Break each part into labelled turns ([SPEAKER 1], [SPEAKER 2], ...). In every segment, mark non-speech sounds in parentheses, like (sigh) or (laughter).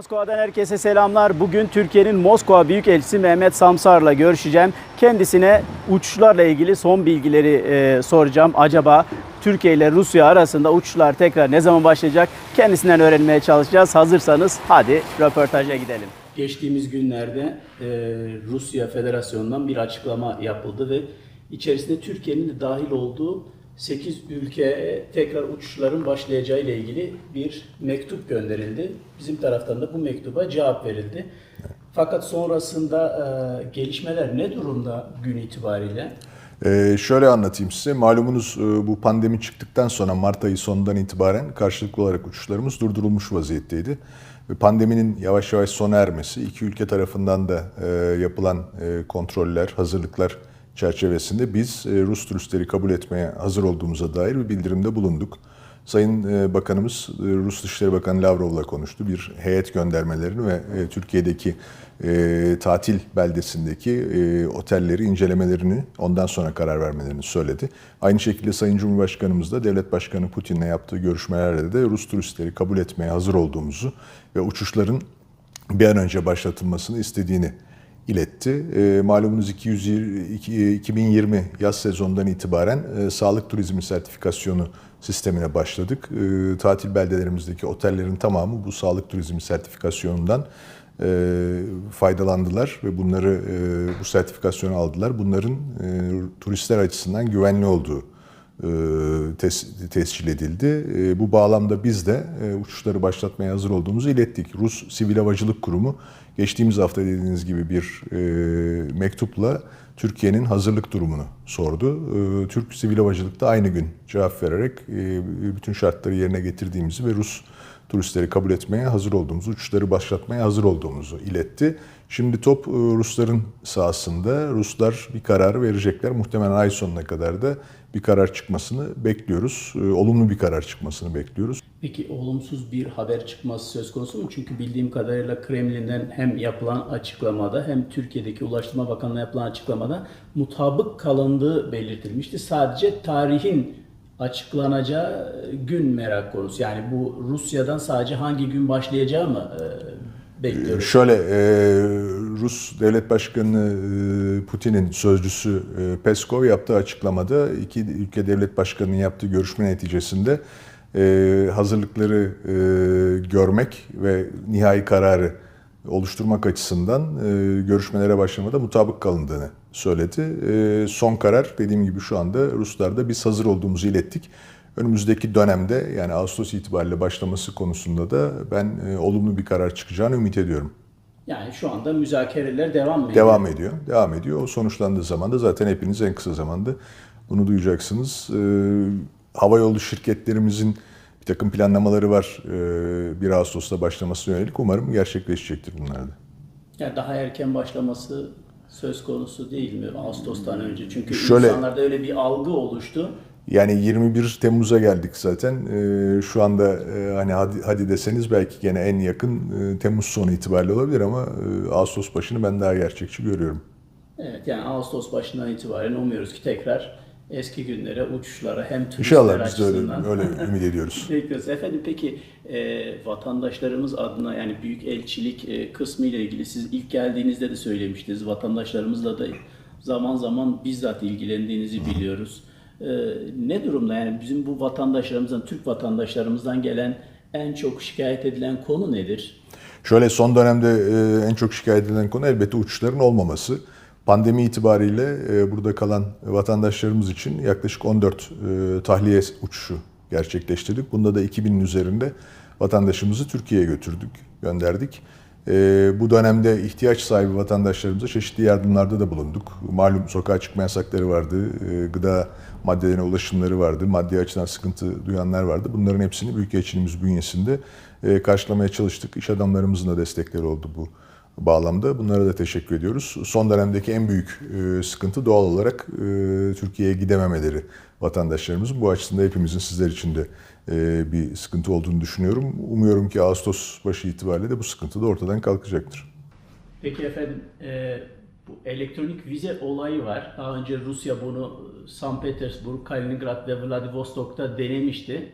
[SPEAKER 1] Moskova'dan herkese selamlar. Bugün Türkiye'nin Moskova Büyükelçisi Mehmet Samsar'la görüşeceğim. Kendisine uçuşlarla ilgili son bilgileri e, soracağım. Acaba Türkiye ile Rusya arasında uçuşlar tekrar ne zaman başlayacak? Kendisinden öğrenmeye çalışacağız. Hazırsanız hadi röportaja gidelim. Geçtiğimiz günlerde e, Rusya Federasyonu'ndan bir açıklama yapıldı ve içerisinde Türkiye'nin de dahil olduğu 8 ülkeye tekrar uçuşların başlayacağı ile ilgili bir mektup gönderildi. Bizim taraftan da bu mektuba cevap verildi. Fakat sonrasında e, gelişmeler ne durumda gün itibariyle?
[SPEAKER 2] Ee, şöyle anlatayım size. Malumunuz e, bu pandemi çıktıktan sonra Mart ayı sonundan itibaren karşılıklı olarak uçuşlarımız durdurulmuş vaziyetteydi. Ve pandeminin yavaş yavaş sona ermesi, iki ülke tarafından da e, yapılan e, kontroller, hazırlıklar çerçevesinde biz e, Rus turistleri kabul etmeye hazır olduğumuza dair bir bildirimde bulunduk. Sayın e, Bakanımız e, Rus Dışişleri Bakanı Lavrov'la konuştu. Bir heyet göndermelerini ve Türkiye'deki e, tatil beldesindeki e, otelleri incelemelerini ondan sonra karar vermelerini söyledi. Aynı şekilde Sayın Cumhurbaşkanımız da Devlet Başkanı Putin'le yaptığı görüşmelerde de Rus turistleri kabul etmeye hazır olduğumuzu ve uçuşların bir an önce başlatılmasını istediğini iletti. E, malumunuz 220, iki- 2020 yaz sezonundan itibaren e, sağlık turizmi sertifikasyonu sistemine başladık. E, tatil beldelerimizdeki otellerin tamamı bu sağlık turizmi sertifikasyonundan e, faydalandılar ve bunları e, bu sertifikasyonu aldılar. Bunların e, turistler açısından güvenli olduğu e, tes- tescil edildi. E, Bu bağlamda biz de e, uçuşları başlatmaya hazır olduğumuzu ilettik. Rus Sivil Havacılık Kurumu geçtiğimiz hafta dediğiniz gibi bir e, mektupla Türkiye'nin hazırlık durumunu sordu. E, Türk Sivil Havacılık da aynı gün cevap vererek e, bütün şartları yerine getirdiğimizi ve Rus turistleri kabul etmeye hazır olduğumuzu, uçuşları başlatmaya hazır olduğumuzu iletti. Şimdi top e, Rusların sahasında. Ruslar bir karar verecekler. Muhtemelen ay sonuna kadar da bir karar çıkmasını bekliyoruz. E, Olumlu bir karar çıkmasını bekliyoruz.
[SPEAKER 1] Peki olumsuz bir haber çıkması söz konusu mu? Çünkü bildiğim kadarıyla Kremlin'den hem yapılan açıklamada hem Türkiye'deki Ulaştırma Bakanlığı'na yapılan açıklamada mutabık kalındığı belirtilmişti. Sadece tarihin açıklanacağı gün merak konusu. Yani bu Rusya'dan sadece hangi gün başlayacağı mı e, bekliyoruz?
[SPEAKER 2] Şöyle e, Rus Devlet Başkanı e, Putin'in sözcüsü e, Peskov yaptığı açıklamada iki ülke devlet başkanının yaptığı görüşme neticesinde e, hazırlıkları e, görmek ve nihai kararı oluşturmak açısından e, görüşmelere başlamada mutabık kalındığını söyledi. E, son karar dediğim gibi şu anda Ruslarda biz hazır olduğumuzu ilettik. Önümüzdeki dönemde yani Ağustos itibariyle başlaması konusunda da ben e, olumlu bir karar çıkacağını ümit ediyorum.
[SPEAKER 1] Yani şu anda müzakereler devam ediyor.
[SPEAKER 2] Devam ediyor, devam ediyor. O sonuçlandığı zaman da zaten hepiniz en kısa zamanda bunu duyacaksınız. Ee, hava yolu şirketlerimizin bir takım planlamaları var. Ee, 1 Ağustos'ta başlamasına yönelik. Umarım gerçekleşecektir bunlar da.
[SPEAKER 1] Yani daha erken başlaması söz konusu değil mi Ağustos'tan önce? Çünkü
[SPEAKER 2] Şöyle-
[SPEAKER 1] insanlarda öyle bir algı oluştu.
[SPEAKER 2] Yani 21 Temmuz'a geldik zaten. Ee, şu anda e, hani hadi, hadi deseniz belki gene en yakın e, Temmuz sonu itibariyle olabilir ama e, Ağustos başını ben daha gerçekçi görüyorum.
[SPEAKER 1] Evet yani Ağustos başından itibaren umuyoruz ki tekrar eski günlere, uçuşlara hem turistler
[SPEAKER 2] İnşallah biz de öyle,
[SPEAKER 1] açısından
[SPEAKER 2] öyle (laughs) ümit ediyoruz.
[SPEAKER 1] bekliyoruz. Efendim peki e, vatandaşlarımız adına yani büyük elçilik e, kısmı ile ilgili siz ilk geldiğinizde de söylemiştiniz. Vatandaşlarımızla da zaman zaman bizzat ilgilendiğinizi biliyoruz. E, ne durumda yani bizim bu vatandaşlarımızdan, Türk vatandaşlarımızdan gelen en çok şikayet edilen konu nedir?
[SPEAKER 2] Şöyle son dönemde e, en çok şikayet edilen konu elbette uçuşların olmaması. Pandemi itibariyle e, burada kalan vatandaşlarımız için yaklaşık 14 e, tahliye uçuşu gerçekleştirdik. Bunda da 2000'in üzerinde vatandaşımızı Türkiye'ye götürdük, gönderdik. E, Bu dönemde ihtiyaç sahibi vatandaşlarımıza çeşitli yardımlarda da bulunduk. Malum sokağa çıkma yasakları vardı, gıda maddelerine ulaşımları vardı, maddi açıdan sıkıntı duyanlar vardı. Bunların hepsini Büyükelçiliğimiz bünyesinde karşılamaya çalıştık. İş adamlarımızın da destekleri oldu bu bağlamda. Bunlara da teşekkür ediyoruz. Son dönemdeki en büyük e, sıkıntı doğal olarak e, Türkiye'ye gidememeleri vatandaşlarımızın. Bu açısından hepimizin sizler için de e, bir sıkıntı olduğunu düşünüyorum. Umuyorum ki Ağustos başı itibariyle de bu sıkıntı da ortadan kalkacaktır.
[SPEAKER 1] Peki efendim bu elektronik vize olayı var. Daha önce Rusya bunu St. Petersburg, Kaliningrad ve Vladivostok'ta denemişti.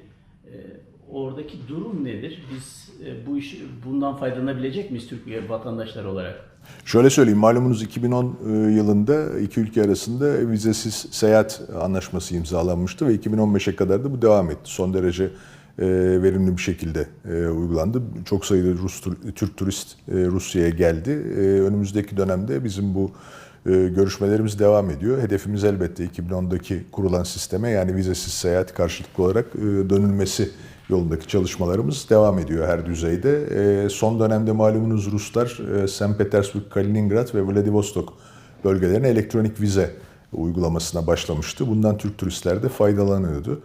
[SPEAKER 1] Oradaki durum nedir? Biz e, bu iş bundan faydalanabilecek miyiz Türkiye vatandaşları olarak?
[SPEAKER 2] Şöyle söyleyeyim, malumunuz 2010 e, yılında iki ülke arasında vizesiz seyahat anlaşması imzalanmıştı ve 2015'e kadar da bu devam etti. Son derece e, verimli bir şekilde e, uygulandı. Çok sayıda Rus Türk turist Rusya'ya geldi. Önümüzdeki dönemde bizim bu görüşmelerimiz devam ediyor. Hedefimiz elbette 2010'daki kurulan sisteme yani vizesiz seyahat karşılıklı olarak dönülmesi yolundaki çalışmalarımız devam ediyor her düzeyde. E, son dönemde malumunuz Ruslar e, St. Petersburg, Kaliningrad ve Vladivostok bölgelerine elektronik vize uygulamasına başlamıştı. Bundan Türk turistler de faydalanıyordu.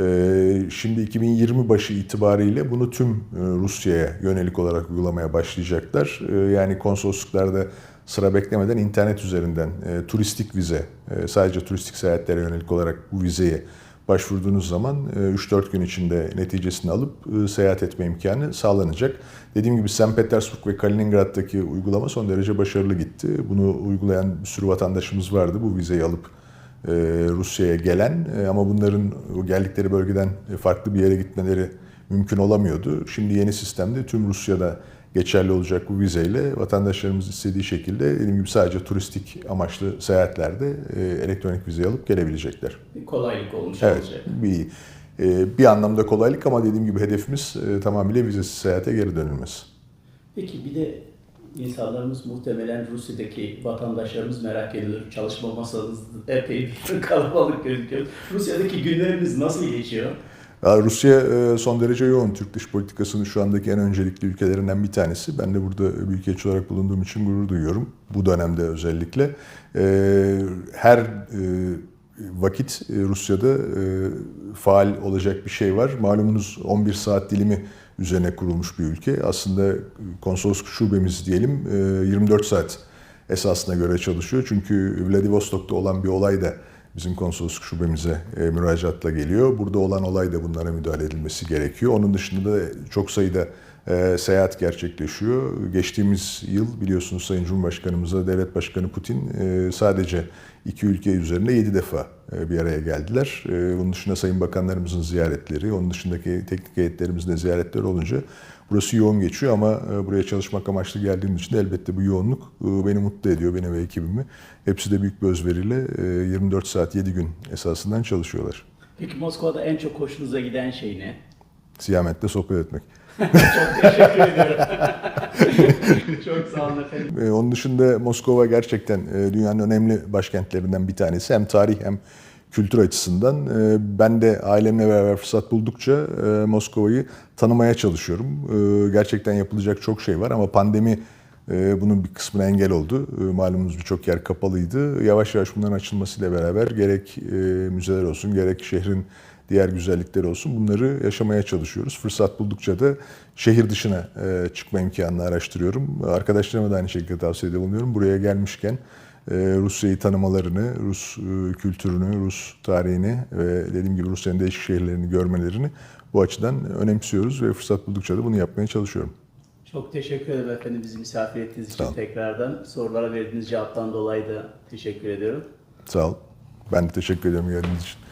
[SPEAKER 2] E, şimdi 2020 başı itibariyle bunu tüm e, Rusya'ya yönelik olarak uygulamaya başlayacaklar. Yani konsolosluklarda sıra beklemeden internet üzerinden turistik vize, sadece turistik seyahatlere yönelik olarak bu vizeye başvurduğunuz zaman e, 3-4 gün içinde neticesini alıp e, seyahat etme imkanı sağlanacak. Dediğim gibi St. Petersburg ve Kaliningrad'daki uygulama son derece başarılı gitti. Bunu uygulayan bir sürü vatandaşımız vardı bu vizeyi alıp e, Rusya'ya gelen E, ama bunların geldikleri bölgeden e, farklı bir yere gitmeleri mümkün olamıyordu. Şimdi yeni sistemde tüm Rusya'da geçerli olacak bu vizeyle vatandaşlarımız istediği şekilde dediğim gibi sadece turistik amaçlı seyahatlerde e, elektronik vize alıp gelebilecekler.
[SPEAKER 1] Bir kolaylık olmuş
[SPEAKER 2] Evet,
[SPEAKER 1] olacak.
[SPEAKER 2] bir e, bir anlamda kolaylık ama dediğim gibi hedefimiz e, tamamıyla vizesiz seyahate geri dönülmesi.
[SPEAKER 1] Peki bir de insanlarımız muhtemelen Rusya'daki vatandaşlarımız merak ediyor. Çalışma masanız epey bir (laughs) kalabalık gözüküyor. Rusya'daki günlerimiz nasıl geçiyor?
[SPEAKER 2] Ya Rusya e, son derece yoğun. Türk dış politikasının şu andaki en öncelikli ülkelerinden bir tanesi. Ben de burada büyükelçi olarak bulunduğum için gurur duyuyorum. Bu dönemde özellikle. E, Her e, vakit Rusya'da faal olacak bir şey var. Malumunuz 11 saat dilimi üzerine kurulmuş bir ülke. Aslında konsolosluk şubemiz diyelim e, 24 saat esasına göre çalışıyor. Çünkü Vladivostok'ta olan bir olay da bizim konsolosluk şubemize e, müracaatla geliyor. Burada olan olay da bunlara müdahale edilmesi gerekiyor. Onun dışında da çok sayıda e, seyahat gerçekleşiyor. Geçtiğimiz yıl biliyorsunuz Sayın Cumhurbaşkanımızla Devlet Başkanı Putin e, sadece iki ülke üzerinde yedi defa e, bir araya geldiler. E, bunun dışında Sayın Bakanlarımızın ziyaretleri, onun dışındaki teknik heyetlerimizin de ziyaretleri olunca burası yoğun geçiyor ama e, buraya çalışmak amaçlı geldiğim için elbette bu yoğunluk e, beni mutlu ediyor, beni ve ekibimi. Hepsi de büyük bir özveriyle e, 24 saat 7 gün esasından çalışıyorlar.
[SPEAKER 1] Peki Moskova'da en çok hoşunuza giden şey ne?
[SPEAKER 2] Siyamet'te sohbet etmek. (laughs)
[SPEAKER 1] Çok teşekkür ediyorum. (laughs) çok sağ olun efendim.
[SPEAKER 2] E, Onun dışında Moskova gerçekten e, dünyanın önemli başkentlerinden bir tanesi. Hem tarih hem kültür açısından. E, Ben de ailemle beraber fırsat buldukça e, Moskova'yı tanımaya çalışıyorum. E, Gerçekten yapılacak çok şey var ama pandemi e, bunun bir kısmına engel oldu. E, Malumunuz birçok yer kapalıydı. Yavaş yavaş bunların açılmasıyla beraber gerek e, müzeler olsun gerek şehrin diğer güzellikleri olsun bunları yaşamaya çalışıyoruz. Fırsat buldukça da şehir dışına e, çıkma imkanını araştırıyorum. Arkadaşlarıma da aynı şekilde tavsiyede bulunuyorum. Buraya gelmişken e, Rusya'yı tanımalarını, Rus e, kültürünü, Rus tarihini ve dediğim gibi Rusya'nın değişik şehirlerini görmelerini bu açıdan önemsiyoruz ve fırsat buldukça da bunu yapmaya çalışıyorum.
[SPEAKER 1] Çok teşekkür ederim efendim bizi misafir ettiğiniz için tekrardan. Sorulara verdiğiniz cevaptan dolayı da teşekkür ediyorum.
[SPEAKER 2] Sağ ol. Ben de teşekkür ederim geldiğiniz için.